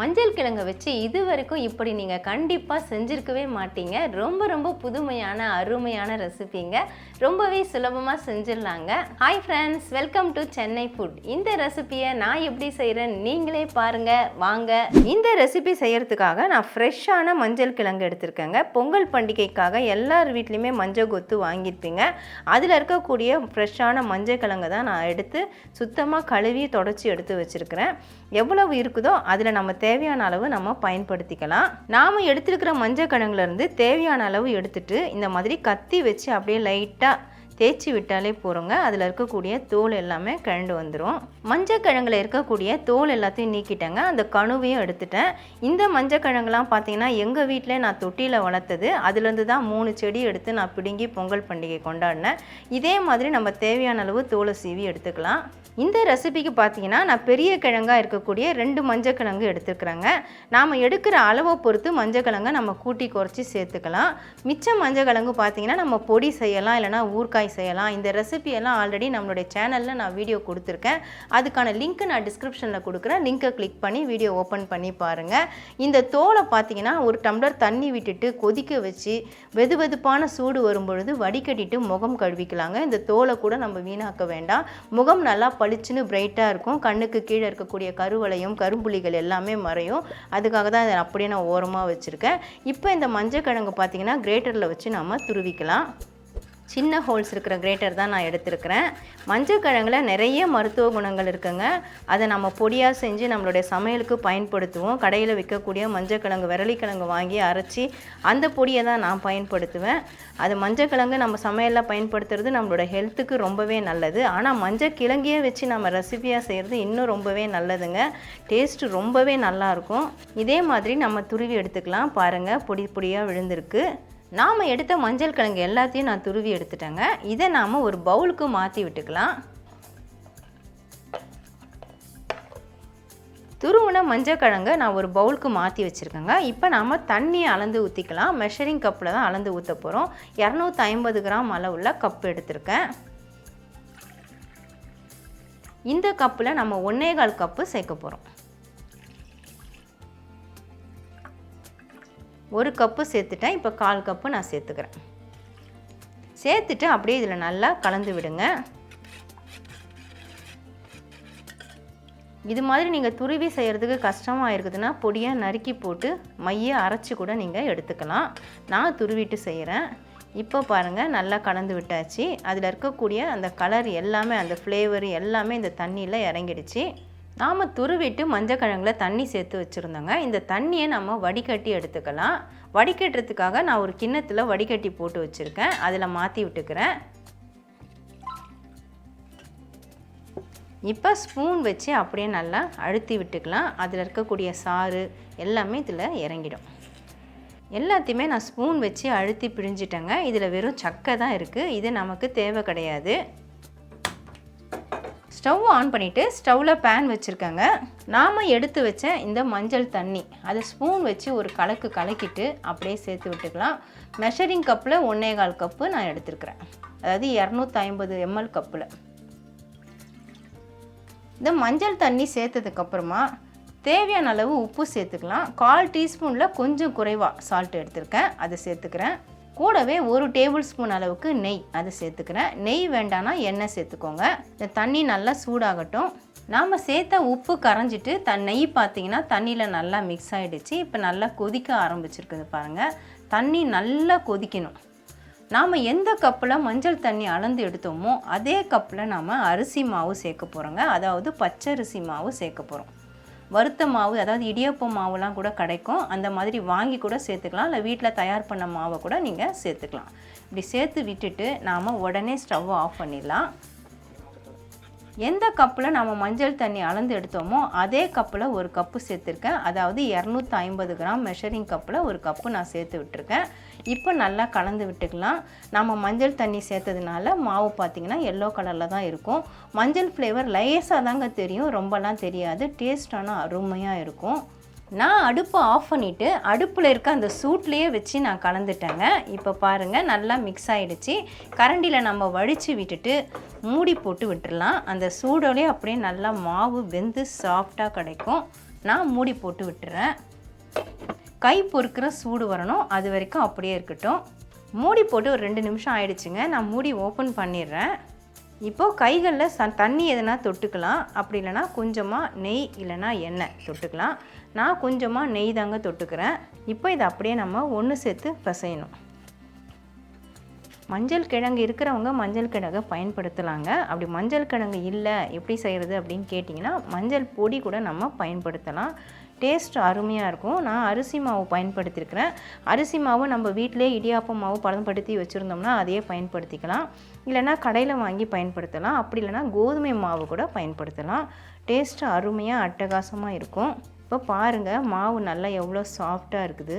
மஞ்சள் கிழங்கை வச்சு இது வரைக்கும் இப்படி நீங்கள் கண்டிப்பாக செஞ்சுருக்கவே மாட்டீங்க. ரொம்ப ரொம்ப புதுமையான அருமையான ரெசிபிங்க. ரொம்பவே சுலபமாக செஞ்சிடலாங்க. Hi friends welcome to Chennai food இந்த ரெசிபியை நான் எப்படி செய்கிறேன் நீங்களே பாருங்கள் வாங்க. இந்த ரெசிபி செய்கிறதுக்காக நான் ஃப்ரெஷ்ஷான மஞ்சள் கிழங்கு எடுத்திருக்கேங்க. பொங்கல் பண்டிகைக்காக எல்லார் வீட்லேயுமே மஞ்சள் கொத்து வாங்கியிருப்பீங்க. அதில் இருக்கக்கூடிய ஃப்ரெஷ்ஷான மஞ்சள் கிழங்கு தான் நான் எடுத்து சுத்தமாக கழுவி தொடச்சி எடுத்து வச்சுருக்கிறேன். எவ்வளவு இருக்குதோ அதில் நம்ம தேவையான அளவு நம்ம பயன்படுத்திக்கலாம். நாம் எடுத்துருக்கிற மஞ்சள் கிழங்குலேருந்து தேவையான அளவு எடுத்துட்டு இந்த மாதிரி கத்தி வச்சு அப்படியே லைட்டாக தேய்ச்சி விட்டாலே போகிறோங்க அதில் இருக்கக்கூடிய தோல் எல்லாமே கழண்டு வந்துடும் மஞ்சக்கிழங்குல இருக்கக்கூடிய தோல் எல்லாத்தையும் நீக்கிட்டேங்க. அந்த கணுவையும் எடுத்துட்டேன். இந்த மஞ்சக்கிழங்குலாம் பார்த்தீங்கன்னா எங்கள் வீட்டில் நான் தொட்டியில் வளர்த்தது. அதுலேருந்து தான் மூணு செடி எடுத்து நான் பிடுங்கி பொங்கல் பண்டிகை கொண்டாடினேன். இதே மாதிரி நம்ம தேவையான அளவு தோலை சீவி எடுத்துக்கலாம். இந்த ரெசிபிக்கு பார்த்தீங்கன்னா நான் பெரிய கிழங்காக இருக்கக்கூடிய ரெண்டு மஞ்சள் கிழங்கு எடுத்துக்கிறேங்க நாம் எடுக்கிற அளவை பொறுத்து மஞ்சக்கிழங்கை நம்ம கூட்டி குறைச்சி சேர்த்துக்கலாம். மிச்ச மஞ்சக்கிழங்கு பார்த்தீங்கன்னா நம்ம பொடி செய்யலாம் இல்லைனா ஊறுகாய் செய்யலாம். இந்த ரெசிபியெல்லாம் ஆல்ரெடி நம்மளுடைய சேனலில் நான் வீடியோ கொடுத்துருக்கேன். அதுக்கான லிங்க்கு நான் டிஸ்கிரிப்ஷனில் கொடுக்குறேன். லிங்க்கை கிளிக் பண்ணி வீடியோ ஓப்பன் பண்ணி பாருங்கள் இந்த தோலை பார்த்தீங்கன்னா ஒரு டம்ளர் தண்ணி விட்டுட்டு கொதிக்க வச்சு வெது வெதுப்பான சூடு வரும்பொழுது வடிகட்டிட்டு முகம் கழுவிக்கலாங்க. இந்த தோலை கூட நம்ம வீணாக்க வேண்டாம். முகம் நல்லா பளிச்சுன்னு பிரைட்டாக இருக்கும். கண்ணுக்கு கீழே இருக்கக்கூடிய கருவளையும் கரும்புள்ளிகள் எல்லாமே மறையும். அதுக்காக தான் அதை அப்படியே நான் ஓரமாக வச்சுருக்கேன். இப்போ இந்த மஞ்சள் கிழங்கு பார்த்தீங்கன்னா கிரேட்டரில் வச்சு நம்ம துருவிக்கலாம். சின்ன ஹோல்ஸ் இருக்கிற கிரேட்டர் தான் நான் எடுத்திருக்கிறேன். மஞ்சள் கிழங்குல நிறைய மருத்துவ குணங்கள் இருக்குங்க. அதை நம்ம பொடியாக செஞ்சு நம்மளுடைய சமையலுக்கு பயன்படுத்துவோம். கடையில் விற்கக்கூடிய மஞ்சள் கிழங்கு விரலிக்கிழங்கு வாங்கி அரைச்சி அந்த பொடியை தான் நான் பயன்படுத்துவேன். அது மஞ்சள் கிழங்கு நம்ம சமையலில் பயன்படுத்துறது நம்மளோட ஹெல்த்துக்கு ரொம்பவே நல்லது. ஆனால் மஞ்சள் கிழங்கையே வச்சு நம்ம ரெசிபியாக செய்கிறது இன்னும் ரொம்பவே நல்லதுங்க. டேஸ்ட் ரொம்பவே நல்லாயிருக்கும் இதே மாதிரி நம்ம துருவி எடுத்துக்கலாம். பாருங்கள் பொடி பொடியாக விழுந்திருக்கு. நாம் எடுத்த மஞ்சள் கிழங்கு எல்லாத்தையும் நான் துருவி எடுத்துட்டேங்க. இதை நாம் ஒரு பவுலுக்கு மாற்றி விட்டுக்கலாம். துருவின மஞ்சள் கிழங்கு நான் ஒரு பவுலுக்கு மாற்றி வச்சுருக்கேங்க. இப்போ நாம் தண்ணியை அளந்து ஊற்றிக்கலாம் மெஷரிங் கப்பில் தான் அளந்து ஊற்ற போகிறோம் இரநூத்தி ஐம்பது கிராம் அளவுள்ள கப் எடுத்திருக்கேன். இந்த கப்பில் நம்ம ஒன்றே கால் கப்பு சேர்க்க போகிறோம் ஒரு கப்பு சேர்த்துட்டேன் இப்போ கால் கப்பு நான் சேர்த்துக்கிறேன். சேர்த்துட்டு அப்படியே இதில் நல்லா கலந்து விடுங்க. இது மாதிரி நீங்கள் துருவி செய்கிறதுக்கு கஷ்டமாக இருக்குதுன்னா பொடியாக நறுக்கி போட்டு மைய அரைச்சி கூட நீங்கள் எடுத்துக்கலாம். நான் துருவிட்டு செய்கிறேன் இப்போ பாருங்கள் நல்லா கலந்து விட்டாச்சு. அதில் இருக்கக்கூடிய அந்த கலர் எல்லாமே அந்த ஃப்ளேவர் எல்லாமே இந்த தண்ணியில் இறங்கிடுச்சு. நாம் துருவிட்டு மஞ்சள் கிழங்குல தண்ணி சேர்த்து வச்சுருந்தோங்க. இந்த தண்ணியை நம்ம வடிகட்டி எடுத்துக்கலாம். வடிகட்டுறதுக்காக நான் ஒரு கிண்ணத்தில் வடிகட்டி போட்டு வச்சுருக்கேன். அதில் மாற்றி விட்டுக்கிறேன். இப்போ ஸ்பூன் வச்சு அப்படியே நல்லா அழுத்தி விட்டுக்கலாம். அதில் இருக்கக்கூடிய சாறு எல்லாமே இதில் இறங்கிடும். எல்லாத்தையுமே நான் ஸ்பூன் வச்சு அழுத்தி பிழிஞ்சிட்டேங்க. இதில் வெறும் சக்கை தான் இருக்குது இது நமக்கு தேவை கிடையாது. ஸ்டவ் ஆன் பண்ணிவிட்டு ஸ்டவ்வில் பேன் வச்சுருக்கேங்க. நாம் எடுத்து வச்ச இந்த மஞ்சள் தண்ணி அதை ஸ்பூன் வச்சு ஒரு கலக்கு கலக்கிட்டு அப்படியே சேர்த்து விட்டுக்கலாம். மெஷரிங் கப்பில் ஒன்றே கால் கப்பு நான் எடுத்துருக்கிறேன். அதாவது இரநூத்தி ஐம்பது எம்எல் கப்பில் இந்த மஞ்சள் தண்ணி சேர்த்ததுக்கப்புறமா தேவையான அளவு உப்பு சேர்த்துக்கலாம். கால் டீஸ்பூனில் கொஞ்சம் குறைவாக சால்ட் எடுத்திருக்கேன். அதை சேர்த்துக்கிறேன். கூடவே ஒரு டேபிள் ஸ்பூன் அளவுக்கு நெய் அதை சேர்த்துக்கிறேன். நெய் வேண்டானா எண்ணெய் சேர்த்துக்கோங்க. இந்த தண்ணி நல்லா சூடாகட்டும். நாம் சேர்த்த உப்பு கரைஞ்சிட்டு த நெய் பார்த்தீங்கன்னா தண்ணியில் நல்லா மிக்ஸ் ஆகிடுச்சு இப்போ நல்லா கொதிக்க ஆரம்பிச்சிருக்குது பாருங்கள் தண்ணி நல்லா கொதிக்கணும். நாம் எந்த கப்பில் மஞ்சள் தண்ணி அளந்து எடுத்தோமோ அதே கப்பில் நாம் அரிசி மாவு சேர்க்க போகிறோங்க அதாவது பச்சரிசி மாவு சேர்க்க போகிறோம் வறுத்த மாவு அதாவது இடியப்பம் மாவுலாம் கூட கிடைக்கும். அந்த மாதிரி வாங்கி கூட சேர்த்துக்கலாம். இல்லை வீட்டில் தயார் பண்ண மாவை கூட நீங்கள் சேர்த்துக்கலாம். இப்படி சேர்த்து விட்டுட்டு நாம் உடனே ஸ்டவ்வை ஆஃப் பண்ணிடலாம். எந்த கப்பில் நம்ம மஞ்சள் தண்ணி அளந்து எடுத்தோமோ அதே கப்பில் ஒரு கப்பு சேர்த்துருக்கேன். அதாவது இரநூத்தி ஐம்பது கிராம் மெஷரிங் கப்பில் ஒரு கப்பு நான் சேர்த்து விட்டுருக்கேன். இப்போ நல்லா கலந்து விட்டுக்கலாம். நம்ம மஞ்சள் தண்ணி சேர்த்ததுனால மாவு பார்த்திங்கன்னா எல்லோ கலரில் தான் இருக்கும். மஞ்சள் ஃப்ளேவர் லேசாக தாங்க தெரியும். ரொம்பலாம் தெரியாது. டேஸ்டான அருமையாக இருக்கும். நான் அடுப்பை ஆஃப் பண்ணிவிட்டு அடுப்பில் இருக்க அந்த சூட்லேயே வச்சு நான் கலந்துட்டேங்க. இப்போ பாருங்கள் நல்லா மிக்ஸ் ஆகிடுச்சு கரண்டியில் நம்ம வடித்து விட்டுட்டு மூடி போட்டு விட்டுடலாம் அந்த சூடோடய அப்படியே நல்லா மாவு வெந்து சாஃப்டாக கிடைக்கும். நான் மூடி போட்டு விட்டுறேன். கை பொறுக்கிற சூடு வரணும். அது வரைக்கும் அப்படியே இருக்கட்டும். மூடி போட்டு ஒரு ரெண்டு நிமிஷம் ஆயிடுச்சுங்க. நான் மூடி ஓப்பன் பண்ணிடுறேன். இப்போது கைகளில் ச தண்ணி எதனா தொட்டுக்கலாம். அப்படி இல்லைனா கொஞ்சமாக நெய் இல்லைனா எண்ணெய் தொட்டுக்கலாம். நான் கொஞ்சமாக நெய் தாங்க தொட்டுக்கிறேன். இப்போ இதை அப்படியே நம்ம ஒன்று சேர்த்து பிசையணும். மஞ்சள் கிழங்கு இருக்கிறவங்க மஞ்சள் கிழங்கை பயன்படுத்தலாங்க. அப்படி மஞ்சள் கிழங்கு இல்லை எப்படி செய்கிறது அப்படின்னு கேட்டிங்கன்னா மஞ்சள் பொடி கூட நம்ம பயன்படுத்தலாம். டேஸ்ட் அருமையாக இருக்கும். நான் அரிசி மாவு பயன்படுத்தியிருக்கிறேன். அரிசி மாவு நம்ம வீட்டிலே இடியாப்பம் மாவு பதப்படுத்தி வச்சுருந்தோம்னா அதையே பயன்படுத்திக்கலாம். இல்லைனா கடையில் வாங்கி பயன்படுத்தலாம். அப்படி இல்லைனா கோதுமை மாவு கூட பயன்படுத்தலாம். டேஸ்ட்டு அருமையாக அட்டகாசமாக இருக்கும். இப்போ பாருங்கள் மாவு நல்லா எவ்வளோ சாஃப்டாக இருக்குது.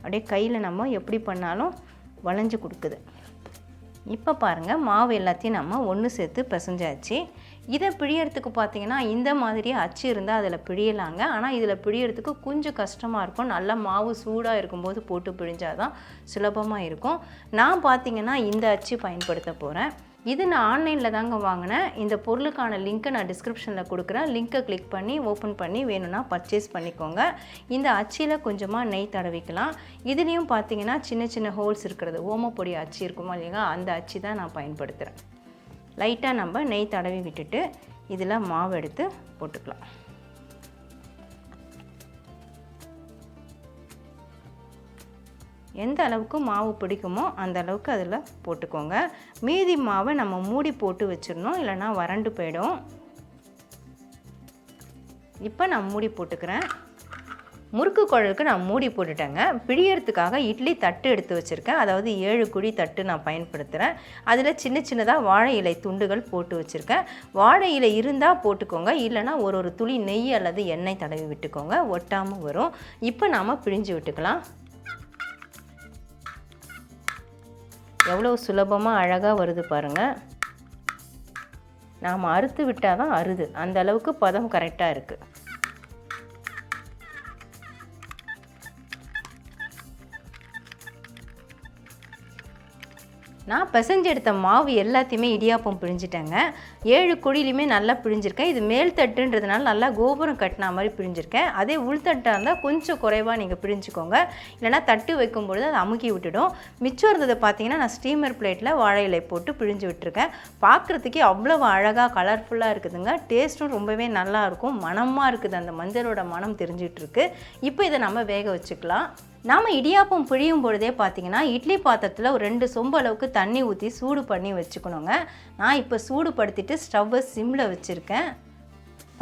அப்படியே கையில் நம்ம எப்படி பண்ணாலும் வளைஞ்சு கொடுக்குது. இப்போ பாருங்கள் மாவு எல்லாத்தையும் நம்ம ஒன்று சேர்த்து பிசைஞ்சாச்சு. இதை பிழியறதுக்கு பார்த்தீங்கன்னா இந்த மாதிரி அச்சு இருந்தால் அதில் பிழியலாங்க. ஆனால் இதில் பிழியறதுக்கு கொஞ்சம் கஷ்டமாக இருக்கும். நல்லா மாவு சூடாக இருக்கும்போது போட்டு பிழிஞ்சாதான் சுலபமாக இருக்கும். நான் பார்த்தீங்கன்னா இந்த அச்சு பயன்படுத்த போகிறேன் இது நான் ஆன்லைனில் தாங்க வாங்கினேன். இந்த பொருளுக்கான லிங்க்கை நான் டிஸ்கிரிப்ஷனில் கொடுக்குறேன். லிங்க்கை கிளிக் பண்ணி ஓப்பன் பண்ணி வேணும்னா பர்ச்சேஸ் பண்ணிக்கோங்க. இந்த அச்சியில் கொஞ்சமாக நெய் தடவிக்கலாம். இதுலேயும் பார்த்தீங்கன்னா சின்ன சின்ன ஹோல்ஸ் இருக்கிறது. ஓமப்பொடி அச்சு இருக்குமா இல்லையா? அந்த அச்சு தான் நான் பயன்படுத்துகிறேன் லைட்டாக நம்ம நெய் தடவி விட்டுட்டு இதில் மாவு எடுத்து போட்டுக்கலாம். எந்த அளவுக்கு மாவு பிடிக்குமோ அந்த அளவுக்கு அதில் போட்டுக்கோங்க. மீதி மாவை நம்ம மூடி போட்டு வச்சிடணும் இல்லைன்னா வறண்டு போயிடும். இப்போ நான் மூடி போட்டுக்கிறேன். முறுக்கு குழலுக்கு நான் மூடி போட்டுட்டேங்க. பிழியறதுக்காக இட்லி தட்டு எடுத்து வச்சுருக்கேன். அதாவது ஏழு குழி தட்டு நான் பயன்படுத்துகிறேன் அதில் சின்ன சின்னதாக வாழை இலை துண்டுகள் போட்டு வச்சுருக்கேன். வாழை இலை இருந்தால் போட்டுக்கோங்க. இல்லைனா ஒரு ஒரு துளி நெய் அல்லது எண்ணெய் தடவி விட்டுக்கோங்க. ஒட்டாமல் வரும். இப்போ நாம் பிழிஞ்சு விட்டுக்கலாம். எவ்வளோ சுலபமாக அழகாக வருது பாருங்கள் நாம் அறுத்து விட்டால் தான் அறுது. அந்த அளவுக்கு பதம் கரெக்டாக இருக்குது நான் பிசைஞ்சு எடுத்த மாவு எல்லாத்தையுமே இடியாப்பம் பிழிஞ்சிட்டேங்க. ஏழு குழிலையுமே நல்லா பிழிஞ்சிருக்கேன். இது மேல் தட்டுன்றதுனால நல்லா கோபுரம் கட்டின மாதிரி பிழிஞ்சிருக்கேன். அதே உள்தட்டாக இருந்தால் கொஞ்சம் குறைவாக நீங்கள் பிழிஞ்சிக்கோங்க. இல்லைனா தட்டு வைக்கும்பொழுது அதை அமுக்கி விட்டுடும். மிச்சம் இருந்ததை பார்த்தீங்கன்னா நான் ஸ்டீமர் பிளேட்டில் வாழை இலை போட்டு பிழிஞ்சு விட்டுருக்கேன். பார்க்குறதுக்கே அவ்வளோ அழகாக கலர்ஃபுல்லாக இருக்குதுங்க. டேஸ்ட்டும் ரொம்பவே நல்லாயிருக்கும் மனமாக இருக்குது. அந்த மஞ்சளோட மனம் தெரிஞ்சிட்ருக்கு இப்போ இதை நம்ம வேக வச்சுக்கலாம். நாம் இடியாப்பம் பிழியும் பொழுதே பார்த்தீங்கன்னா இட்லி பாத்திரத்தில் ஒரு ரெண்டு சொம்பு அளவுக்கு தண்ணி ஊற்றி சூடு பண்ணி வச்சுக்கணுங்க. நான் இப்போ சூடுபடுத்திட்டு ஸ்டவ்வை சிம்மில் வச்சுருக்கேன்.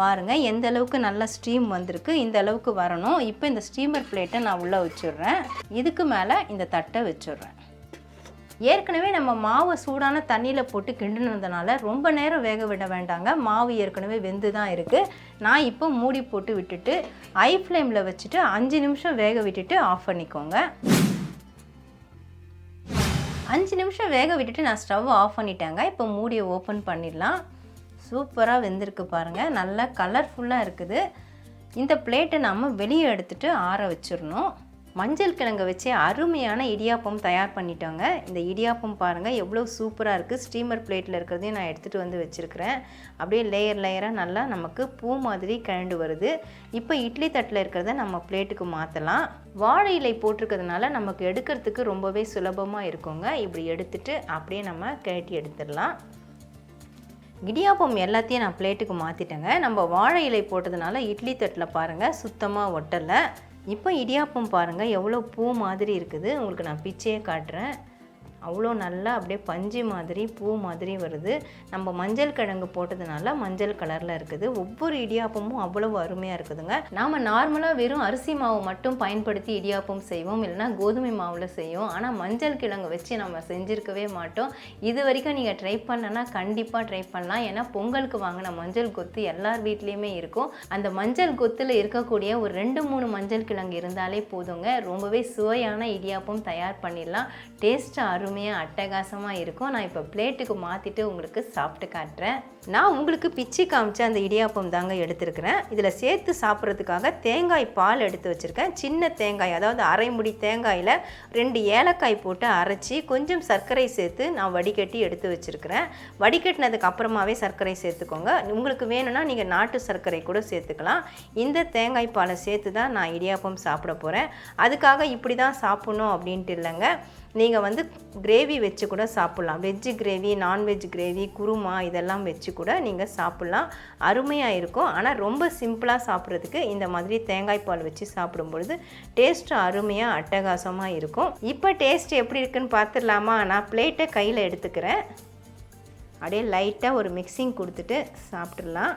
பாருங்கள் எந்த அளவுக்கு நல்லா ஸ்டீம் வந்திருக்கு இந்த அளவுக்கு வரணும். இப்போ இந்த ஸ்டீமர் பிளேட்டை நான் உள்ளே வச்சுட்றேன். இதுக்கு மேலே இந்த தட்டை வச்சுட்றேன். ஏற்கனவே நம்ம மாவை சூடான தண்ணியில் போட்டு கிண்டுனதுனால ரொம்ப நேரம் வேக விட வேண்டாங்க. மாவு ஏற்கனவே வெந்து தான் இருக்குது நான் இப்போ மூடி போட்டு விட்டுட்டு ஐ ஃப்ளேமில் வச்சுட்டு அஞ்சு நிமிஷம் வேக விட்டுட்டு ஆஃப் பண்ணிக்கோங்க. அஞ்சு நிமிஷம் வேக விட்டுட்டு நான் ஸ்டவ் ஆஃப் பண்ணிட்டேங்க. இப்போ மூடியை ஓப்பன் பண்ணிடலாம். சூப்பராக வெந்திருக்கு பாருங்கள் நல்லா கலர்ஃபுல்லாக இருக்குது. இந்த பிளேட்டை நம்ம வெளியே எடுத்துகிட்டு ஆற வச்சிடணும். மஞ்சள் கிழங்கை வச்சு அருமையான இடியாப்பம் தயார் பண்ணிட்டோங்க. இந்த இடியாப்பம் பாருங்கள் எவ்வளோ சூப்பராக இருக்குது ஸ்டீமர் பிளேட்டில் இருக்கிறதையும் நான் எடுத்துகிட்டு வந்து வச்சுருக்கிறேன். அப்படியே லேயர் லேயராக நல்லா நமக்கு பூ மாதிரி கிழண்டு வருது. இப்போ இட்லி தட்டில் இருக்கிறத நம்ம பிளேட்டுக்கு மாற்றலாம் வாழை இலை போட்டிருக்கிறதுனால நமக்கு எடுக்கிறதுக்கு ரொம்பவே சுலபமாக இருக்குங்க. இப்படி எடுத்துட்டு அப்படியே நம்ம கிழட்டி எடுத்துடலாம். இடியாப்பம் எல்லாத்தையும் நான் பிளேட்டுக்கு மாற்றிட்டேங்க நம்ம வாழை இலை போட்டதுனால இட்லி தட்டில் பாருங்கள் சுத்தமாக ஒட்டலை. இப்போ இடியாப்பம் பாருங்கள் எவ்வளோ பூ மாதிரி இருக்குது. உங்களுக்கு நான் பிச்சையே காட்டுறேன். அவ்வளோ நல்லா அப்படியே பஞ்சு மாதிரி பூ மாதிரி வருது. நம்ம மஞ்சள் கிழங்கு போட்டதுனால மஞ்சள் கலரில் இருக்குது. ஒவ்வொரு இடியாப்பமும் அவ்வளோ அருமையாக இருக்குதுங்க. நாம் நார்மலாக வெறும் அரிசி மாவு மட்டும் பயன்படுத்தி இடியாப்பம் செய்வோம். இல்லைனா கோதுமை மாவில் செய்வோம். ஆனால் மஞ்சள் கிழங்கு வச்சு நம்ம செஞ்சுருக்கவே மாட்டோம். இது வரைக்கும் நீங்கள் ட்ரை பண்ணனா கண்டிப்பாக ட்ரை பண்ணலாம். ஏன்னா பொங்கலுக்கு வாங்கின மஞ்சள் கொத்து எல்லார் வீட்லேயுமே இருக்கும். அந்த மஞ்சள் கொத்தில் இருக்கக்கூடிய ஒரு ரெண்டு மூணு மஞ்சள் கிழங்கு இருந்தாலே போதுங்க. ரொம்பவே சுவையான இடியாப்பம் தயார் பண்ணிடலாம். டேஸ்ட்டாக அருமையாக அட்டகாசமாக இருக்கும். நான் இப்போ பிளேட்டுக்கு மாற்றிட்டு உங்களுக்கு சாப்பிட்டு காட்டுறேன். நான் உங்களுக்கு பிச்சு காமிச்ச அந்த இடியாப்பம் தாங்க எடுத்துருக்கிறேன். இதில் சேர்த்து சாப்பிட்றதுக்காக தேங்காய் பால் எடுத்து வச்சுருக்கேன். சின்ன தேங்காய் அதாவது அரை முடி தேங்காயில் ரெண்டு ஏலக்காய் போட்டு அரைச்சி கொஞ்சம் சர்க்கரை சேர்த்து நான் வடிகட்டி எடுத்து வச்சுருக்கிறேன். வடிகட்டினதுக்கு அப்புறமாவே சர்க்கரை சேர்த்துக்கோங்க. உங்களுக்கு வேணும்னா நீங்கள் நாட்டு சர்க்கரை கூட சேர்த்துக்கலாம். இந்த தேங்காய் பாலை சேர்த்து தான் நான் இடியாப்பம் சாப்பிட போகிறேன் அதுக்காக இப்படி தான் சாப்பிட்ணும் அப்படின்ட்டு இல்லைங்க. நீங்கள் வந்து கிரேவி வச்சு கூட சாப்பிட்லாம். Veg gravy non veg gravy kurma இதெல்லாம் வச்சு கூட நீங்கள் சாப்பிட்லாம். அருமையாக இருக்கும். ஆனால் ரொம்ப சிம்பிளாக சாப்பிட்றதுக்கு இந்த மாதிரி தேங்காய் பால் வச்சு சாப்பிடும் பொழுது டேஸ்ட்டு அருமையாக அட்டகாசமாக இருக்கும். இப்போ டேஸ்ட் எப்படி இருக்குன்னு பார்த்துடலாமா நான் பிளேட்டை கையில் எடுத்துக்கிறேன். அப்படியே லைட்டாக ஒரு மிக்சிங் கொடுத்துட்டு சாப்பிட்றலாம்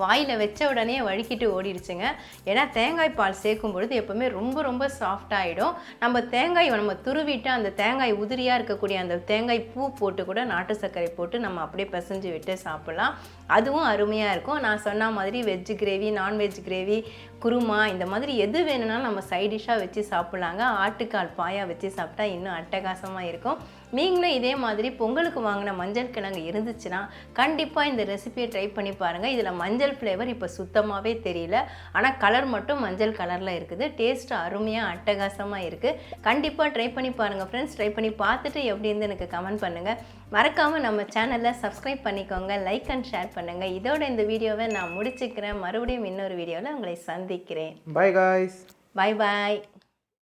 வாயில் வச்ச உடனே வழுக்கிட்டு ஓடிடுச்சுங்க ஏன்னா தேங்காய் பால் சேர்க்கும் பொழுது எப்போவுமே ரொம்ப ரொம்ப சாஃப்டாகிடும் நம்ம தேங்காய் நம்ம துருவிட்டு அந்த தேங்காய் உதிரியாக இருக்கக்கூடிய அந்த தேங்காய் பூ போட்டு கூட நாட்டு சர்க்கரை போட்டு நம்ம அப்படியே பிசைஞ்சு விட்டு சாப்பிட்லாம். அதுவும் அருமையாக இருக்கும். நான் சொன்ன மாதிரி veg gravy non veg gravy kurma இந்த மாதிரி எது வேணும்னாலும் நம்ம சைடிஷ்ஷாக வச்சு சாப்பிட்லாங்க. ஆட்டுக்கால் பாயா வச்சு சாப்பிட்டா இன்னும் அட்டகாசமாக இருக்கும். நீங்களும் இதே மாதிரி பொங்கலுக்கு வாங்கின மஞ்சள் கிழங்கு இருந்துச்சுன்னா கண்டிப்பாக இந்த ரெசிபியை ட்ரை பண்ணி பாருங்கள் இதில் மஞ்சள் ஃப்ளேவர் இப்போ சுத்தமாகவே தெரியல. ஆனால் கலர் மட்டும் மஞ்சள் கலரில் இருக்குது. டேஸ்ட் அருமையாக அட்டகாசமாக இருக்குது கண்டிப்பாக ட்ரை பண்ணி பாருங்கள் ஃப்ரெண்ட்ஸ் ட்ரை பண்ணி பார்த்துட்டு எப்படி இருந்து எனக்கு கமெண்ட் பண்ணுங்கள் மறக்காமல் நம்ம சேனலில் சப்ஸ்கிரைப் பண்ணிக்கோங்க. லைக் அண்ட் ஷேர் பண்ணுங்கள் இதோட இந்த வீடியோவை நான் முடிச்சுக்கிறேன். மறுபடியும் இன்னொரு வீடியோவில் உங்களை சந்திக்கிறேன். Bye guys. பாய் பாய்